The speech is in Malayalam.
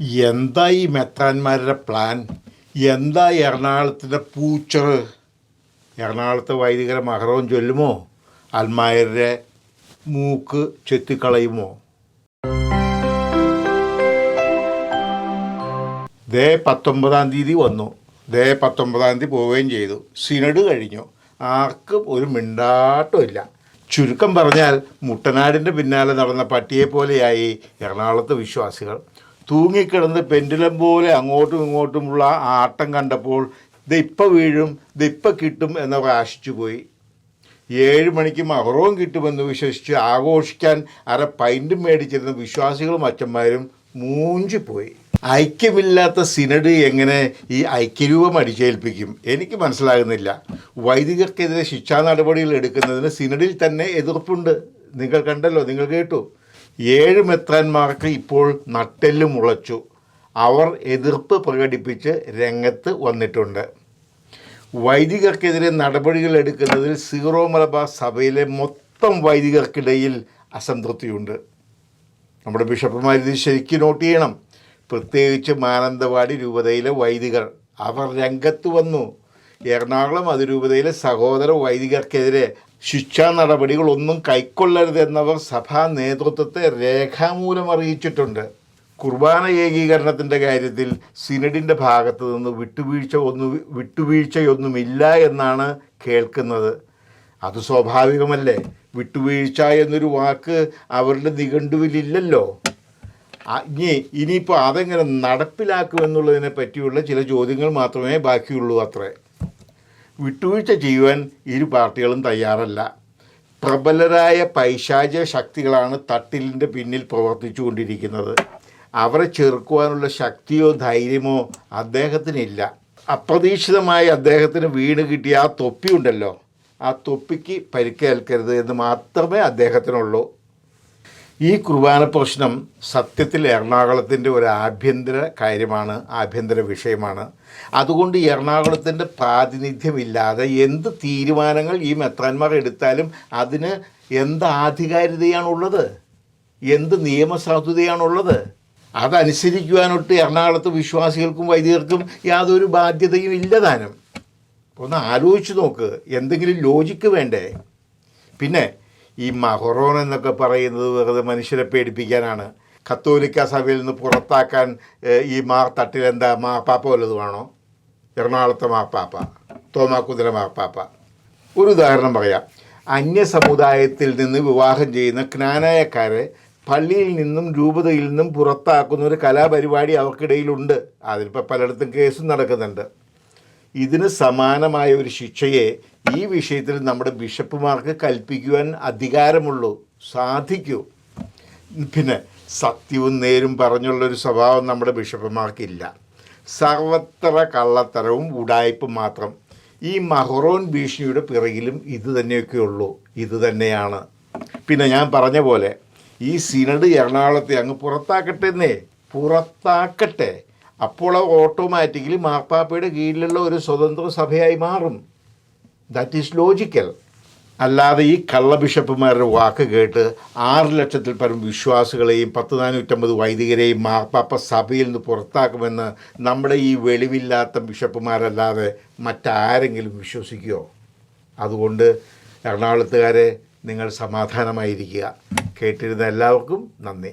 എന്താ ഈ മെത്രാന്മാരുടെ പ്ലാൻ എന്താ എറണാകുളത്തിന്റെ പൂച്ചറ് എറണാകുളത്തെ വൈദികരെ മഹറവും ചൊല്ലുമോ? അൽമായരുടെ മൂക്ക് ചെത്തിക്കളയുമോ? ദേ പത്തൊമ്പതാം തീയതി വന്നു. ദേ പത്തൊമ്പതാം തീയതി പോവുകയും ചെയ്തു. സിനഡ് കഴിഞ്ഞു. ആർക്കും ഒരു മിണ്ടാട്ടമില്ല ചുരുക്കം പറഞ്ഞാൽ മുട്ടനാടിന്റെ പിന്നാലെ നടന്ന പട്ടിയെ പോലെയായി എറണാകുളത്തെ വിശ്വാസികൾ. തൂങ്ങിക്കിടന്ന് പെൻഡുലം പോലെ അങ്ങോട്ടും ഇങ്ങോട്ടുമുള്ള ആട്ടം കണ്ടപ്പോൾ ദിപ്പ വീഴും ദിപ്പ കിട്ടും എന്നവർ ആശിച്ചു പോയി ഏഴ് മണിക്ക് മഹറവും കിട്ടുമെന്ന് വിശ്വസിച്ച് ആഘോഷിക്കാൻ അര പൈന്റും മേടിച്ചിരുന്ന വിശ്വാസികളും അച്ഛന്മാരും മൂഞ്ചിപ്പോയി. ഐക്യമില്ലാത്ത സിനഡ് എങ്ങനെ ഈ ഐക്യരൂപം അടിച്ചേൽപ്പിക്കും? എനിക്ക് മനസ്സിലാകുന്നില്ല. വൈദികർക്കെതിരെ ശിക്ഷാ നടപടികൾ എടുക്കുന്നതിന് സിനഡിൽ തന്നെ എതിർപ്പുണ്ട്. നിങ്ങൾ കണ്ടല്ലോ നിങ്ങൾ കേട്ടു. ഏഴ് മെത്രാന്മാർക്ക് ഇപ്പോൾ നട്ടെല്ല് മുളച്ചു. അവർ എതിർപ്പ് പ്രകടിപ്പിച്ച് രംഗത്ത് വന്നിട്ടുണ്ട്. വൈദികർക്കെതിരെ നടപടികൾ എടുക്കുന്നതിൽ സീറോ മലബാർ സഭയിലെ മൊത്തം വൈദികർക്കിടയിൽ അസംതൃപ്തിയുണ്ട്. നമ്മുടെ ബിഷപ്പുമാർ ഇത് ശരിക്കും നോട്ട് ചെയ്യണം. പ്രത്യേകിച്ച് മാനന്തവാടി രൂപതയിലെ വൈദികർ. അവർ രംഗത്ത് വന്നു. എറണാകുളം അതിരൂപതയിലെ സഹോദര വൈദികർക്കെതിരെ ശിക്ഷാ നടപടികളൊന്നും കൈക്കൊള്ളരുതെന്നവർ സഭാ നേതൃത്വത്തെ രേഖാമൂലം അറിയിച്ചിട്ടുണ്ട്. കുർബാന ഏകീകരണത്തിന്റെ കാര്യത്തിൽ സിനഡിന്റെ ഭാഗത്ത് നിന്ന് വിട്ടുവീഴ്ച ഒന്നും വിട്ടുവീഴ്ചയൊന്നുമില്ല എന്നാണ് കേൾക്കുന്നത്. അത് സ്വാഭാവികമല്ലേ? വിട്ടുവീഴ്ച എന്നൊരു വാക്ക് അവരുടെ നിഘണ്ടുവിലില്ലല്ലോ. ഇനി ഇനിയിപ്പോൾ അതെങ്ങനെ നടപ്പിലാക്കുമെന്നുള്ളതിനെ പറ്റിയുള്ള ചില ചോദ്യങ്ങൾ മാത്രമേ ബാക്കിയുള്ളൂ അത്രേ. വിട്ടുവീഴ്ച ചെയ്യുവാൻ ഇരു പാർട്ടികളും തയ്യാറല്ല. പ്രബലരായ പൈശാച ശക്തികളാണ് തട്ടിലിന്റെ പിന്നിൽ പ്രവർത്തിച്ചുകൊണ്ടിരിക്കുന്നത്. അവരെ ചെറുക്കുവാനുള്ള ശക്തിയോ ധൈര്യമോ അദ്ദേഹത്തിനില്ല. അപ്രതീക്ഷിതമായി അദ്ദേഹത്തിന് വീണ് കിട്ടിയ ആ തൊപ്പി ഉണ്ടല്ലോ. ആ തൊപ്പിക്ക് പരിക്കേൽക്കരുത് എന്ന് മാത്രമേ അദ്ദേഹത്തിനുള്ളൂ. ഈ കുർബാന പ്രശ്നം സത്യത്തിൽ എറണാകുളത്തിന്റെ ഒരു ആഭ്യന്തര കാര്യമാണ് ആഭ്യന്തര വിഷയമാണ്. അതുകൊണ്ട് എറണാകുളത്തിന്റെ പ്രാതിനിധ്യമില്ലാതെ എന്ത് തീരുമാനങ്ങൾ ഈ മെത്രാന്മാർ എടുത്താലും അതിന് എന്ത് ആധികാരികതയാണുള്ളത്? എന്ത് നിയമസാധുതയാണുള്ളത്? അതനുസരിക്കുവാനൊട്ട് എറണാകുളത്ത് വിശ്വാസികൾക്കും വൈദികർക്കും യാതൊരു ബാധ്യതയും ഇല്ലതാനും ഒന്ന് ആലോചിച്ച് നോക്ക് എന്തെങ്കിലും ലോജിക്ക് വേണ്ടേ? പിന്നെ ഈ മഹറോൺ എന്നൊക്കെ പറയുന്നത് വെറുതെ മനുഷ്യരെ പേടിപ്പിക്കാനാണ്. കത്തോലിക്ക സഭയിൽ നിന്ന് പുറത്താക്കാൻ ഈ മാ തട്ടിലെന്താ മാപ്പാപ്പ വല്ലതുമാണോ എറണാകുളത്തെ മാപ്പാപ്പ തോമാക്കുതിര മാപ്പാപ്പ ഒരു ഉദാഹരണം പറയാം. അന്യ സമുദായത്തിൽ നിന്ന് വിവാഹം ചെയ്യുന്ന ജ്ഞാനായക്കാരെ പള്ളിയിൽ നിന്നും രൂപതയിൽ നിന്നും പുറത്താക്കുന്ന ഒരു കലാപരിപാടി അവർക്കിടയിലുണ്ട്. അതിലിപ്പോൾ പലയിടത്തും കേസും നടക്കുന്നുണ്ട്. ഇതിന് സമാനമായ ഒരു ശിക്ഷയെ ഈ വിഷയത്തിൽ നമ്മുടെ ബിഷപ്പുമാർക്ക് കൽപ്പിക്കുവാൻ അധികാരമുള്ളൂ. സാധിക്കൂ. പിന്നെ സത്യവും നേരും പറഞ്ഞുള്ളൊരു സ്വഭാവം നമ്മുടെ ബിഷപ്പുമാർക്കില്ല. സർവത്ര കള്ളത്തരവും ഉടായ്പും മാത്രം. ഈ മഹറോൻ ഭീഷണിയുടെ പിറകിലും ഇത് തന്നെയൊക്കെ ഉള്ളൂ. ഇത് തന്നെയാണ്. പിന്നെ ഞാൻ പറഞ്ഞ പോലെ ഈ സിനഡ് എറണാകുളത്തെ അങ്ങ് പുറത്താക്കട്ടെ എന്നേ പുറത്താക്കട്ടെ. അപ്പോൾ ഓട്ടോമാറ്റിക്കലി മാർപ്പാപ്പയുടെ കീഴിലുള്ള ഒരു സ്വതന്ത്ര സഭയായി മാറും. ദാറ്റ് ഈസ് ലോജിക്കൽ അല്ലാതെ ഈ കള്ള ബിഷപ്പുമാരുടെ വാക്ക് കേട്ട് ആറ് ലക്ഷത്തിൽ പരം വിശ്വാസികളെയും പത്ത് നാനൂറ്റമ്പത് വൈദികരെയും മാർപ്പാപ്പ സഭയിൽ നിന്ന് പുറത്താക്കുമെന്ന് നമ്മുടെ ഈ വെളിവില്ലാത്ത ബിഷപ്പുമാരല്ലാതെ മറ്റാരെങ്കിലും വിശ്വസിക്കുമോ അതുകൊണ്ട് എറണാകുളത്തുകാരെ നിങ്ങൾ സമാധാനമായിരിക്കുക. കേട്ടിരുന്ന എല്ലാവർക്കും നന്ദി.